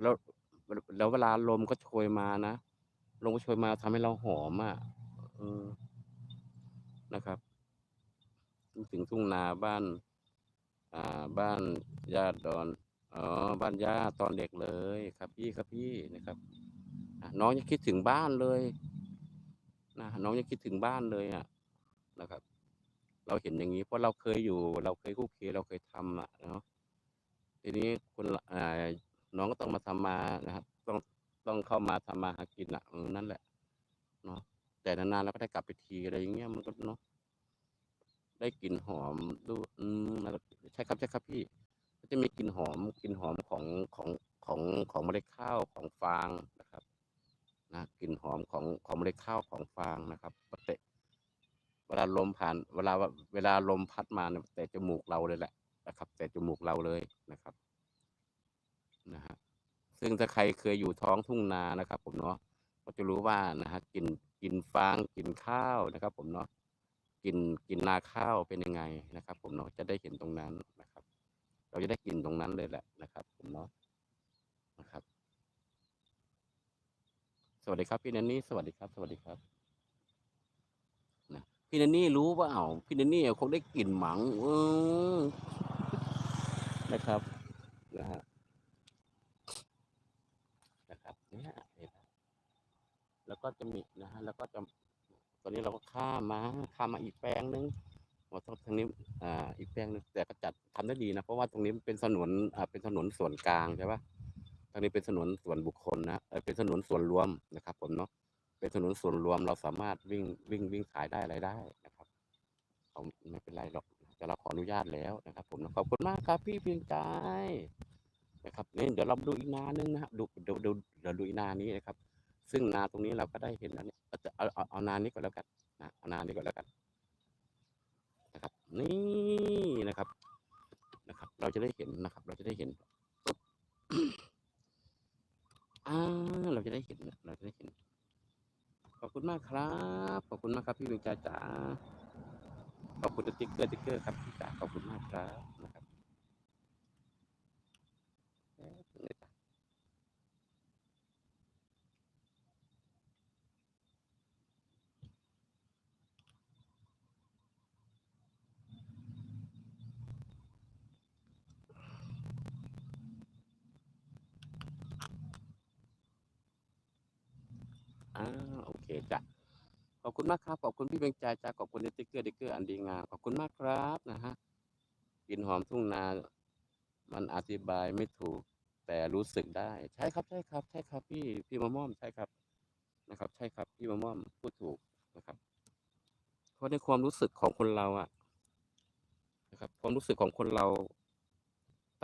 แล้วแล้วเวลาลมก็โชยมานะลมก็โชยมาทำให้เราหอมอะนะครับถึงทุ่งนาบ้าน อ่า บ้านญาติดอนอ๋อบ้านญาติตอนเด็กเลยครับพี่ครับพี่นะครับน้องยังคิดถึงบ้านเลยนะน้องยังคิดถึงบ้านเลยอะนะครับ เราเห็นอย่างนี้เพราะเราเคยอยู่ เราเคยคุกคีเราเคยทำอะเนาะทีนี้คนอ่า น้องก็ต้องมาทำมานะครับ ต้องต้องเข้ามาทำมาหากินอะนั่นแหละเนาะแต่นานๆเราก็ได้กลับไปทีอะไรอย่างเงี้ยมันก็เนาะได้กลิ่นหอมดูอืมใช่ครับใช่ครับพี่ก็จะมีกลิ่นหอมกลิ่นหอมของของของของเมล็ดข้าวของฟางนะครับ นะกลิ่นหอมของของเมล็ดข้าวของฟางนะครับปกติเวลาลมผ่าน เวลาเวลาลมพัดมาเนี่ยแต่จมูกเราเลยแหละนะครับ แต่จมูกเราเลย นะฮะซึ่งถ้าใครเคยอยู่ท้องทุ่งนานะครับ ผมเนาะก็จะรู้ว่านะฮะกลิ่นกลิ่นฟางกลิ่นข้าวนะครับ ผมเนาะกลิ่นกลิ่นนาข้าวเป็นยังไงนะครับ ผมเนาะจะได้เห็นตรงนั้นนะครับ เราจะได้กลิ่นตรงนั้นเลยแหละนะครับ ผมเนาะนะครับ สวัสดีครับพี่แนนนี่สวัสดีครับ สวัสดีครับนะพี่แนนนี่รู้ว่าเอาพี่แนนนี่คงได้กลิ่นหมังเออนะครับนะฮะนะครับเนี่ยเห็นไหม แล้วก็จะมีนะฮะแล้วก็จะตอนนี้เราก็ข้ามมาข้ามมาอีกแปลงหนึงมาตรงทางนี้อ่าอีกแปลงหนึงแต่ก็จัดทำได้ดีนะ เพราะว่าตรงนี้เป็นถนนอ่าเป็นถนนส่วนกลางใช่ปะทางนี้เป็นถนนส่วนบุคคลนะเป็นถนนส่วนรวมนะครับ ผมเนาะเป็นถนนส่วนรวมเราสามารถวิ่งวิ่งวิ่งขายได้อะไรได้นะครับเขาไม่เป็นไรหรอกแต่เราขออนุญาตแล้วนะครับ ผมขอบคุณมากครับ พี่เพียงใจนะครับนี่เดี๋ยวเราดูอีกนานึงนะครับดูเดี๋ยวเดี๋ยวเดี๋ยวดูอีกนานี้นะครับ ซึ่งนาตรงนี้เราก็ได้เห็นแล้วเนี่ยเอาเอาเอาเอานานี้ก่อนแล้วกันนะเอานานี้ก่อนแล้วกัน นะครับ นี่นะครับ นะครับ เราจะได้เห็นนะครับ เราจะได้เห็นอ่าเราจะได้เห็นเราจะได้เห็น ขอบคุณมากครับ ขอบคุณมากครับ พี่วิงจ่าจ๋าขอบคุณติ๊กเกอร์ติ๊กเกอร์ครับพี่จ๋าขอบคุณมากครับนะครับเอ๊ะตรงไหนจ๊ะ อ่าโอเคจ้ะขอบคุณมากครับ ขอบคุณพี่เบงใจจ๋าขอบคุณติ๊กเกอร์ติ๊กเกอร์อันดีงามขอบคุณมากครับนะฮะกลิ่นหอมทุ่งนา มันอธิบายไม่ถูก แต่รู้สึกได้ ใช่ครับใช่ครับ ใช่ครับ พี่พี่มะม่อมใช่ครับนะครับ ใช่ครับ พี่มะม่อมพูดถูกนะครับ เพราะในความรู้สึกของคนเราอะนะครับ ความรู้สึกของคนเรา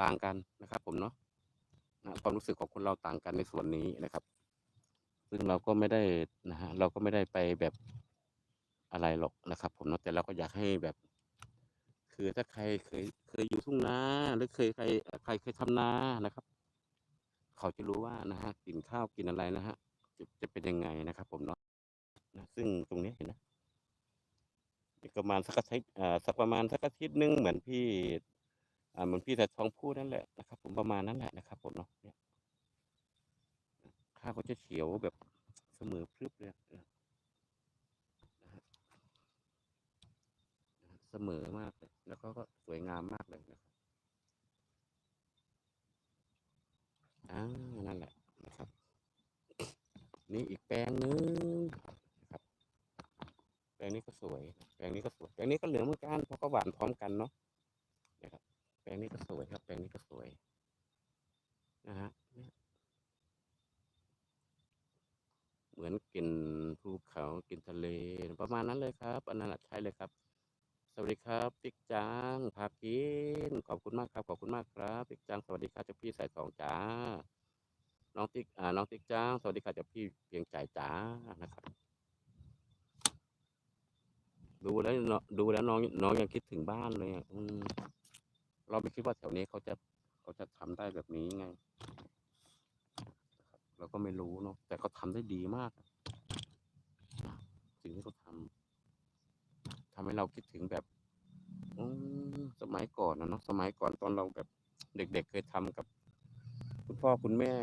ต่างกันนะครับ ผมเนาะนะความรู้สึกของคนเราต่างกันในส่วนนี้นะครับ ซึ่งเราก็ไม่ได้นะฮะเราก็ไม่ได้ไปแบบอะไรหรอกนะครับ ผมเนาะแต่เราก็อยากให้แบบ คือถ้าใครเคยเคยอยู่ทุ่งนาหรือเคยใครใครเคยทำนานะครับ เขาจะรู้ว่านะฮะกินข้าวกินอะไรนะฮะจะจะเป็นยังไงนะครับ ผมเนาะนะซึ่งตรงนี้เห็นนะประมาณสักอาทิตย์อ่าสักประมาณสักอาทิตย์หนึงเหมือนพี่อ่าเหมือนพี่แต่ทองพูดนั่นแหละนะครับ ผมประมาณนั้นแหละนะครับ ผมเนาะ ข้าวเขาจะเขียวแบบเสมอพรึบเลยนะฮะเสมอมากเลยแล้วก็ก็สวยงามมากเลยนะครับอ่านั่นแหละนะครับนี่อีกแปลงนึงนะครับ แปลงนี้ก็สวย แปลงนี้ก็สวย แปลงนี้ก็เหลืองเหมือนกันเพราะก็หวานพร้อมกันเนาะนะครับ แปลงนี้ก็สวยครับ แปลงนี้ก็สวยนะฮะเนี่ยเหมือน กินภูเขากินทะเล ประมาณนั้นเลยครับอันนั้นใช่เลยครับ สวัสดีครับติ๊กจังพากินขอบคุณมากครับ ขอบคุณมากครับติ๊กจังสวัสดีครับเจ้าพี่สายสองจ้าน้องติ๊กอ่าน้องติ๊กจังสวัสดีครับเจ้าพี่เพียงใจจ้านะครับ ดูแล้วดูแล้วน้องน้องยังคิดถึงบ้านเลยอะอืมเราไม่คิดว่าแถวนี้เขาจะเขาจะทำได้แบบนี้ไงเราก็ไม่รู้เนาะแต่เขาทำได้ดีมาก สิ่งที่เขาทำทำให้เราคิดถึงแบบสมัยก่อนนะเนาะสมัยก่อนตอนเราแบบเด็กๆเคยทำกับ คุณพ่อคุณแม่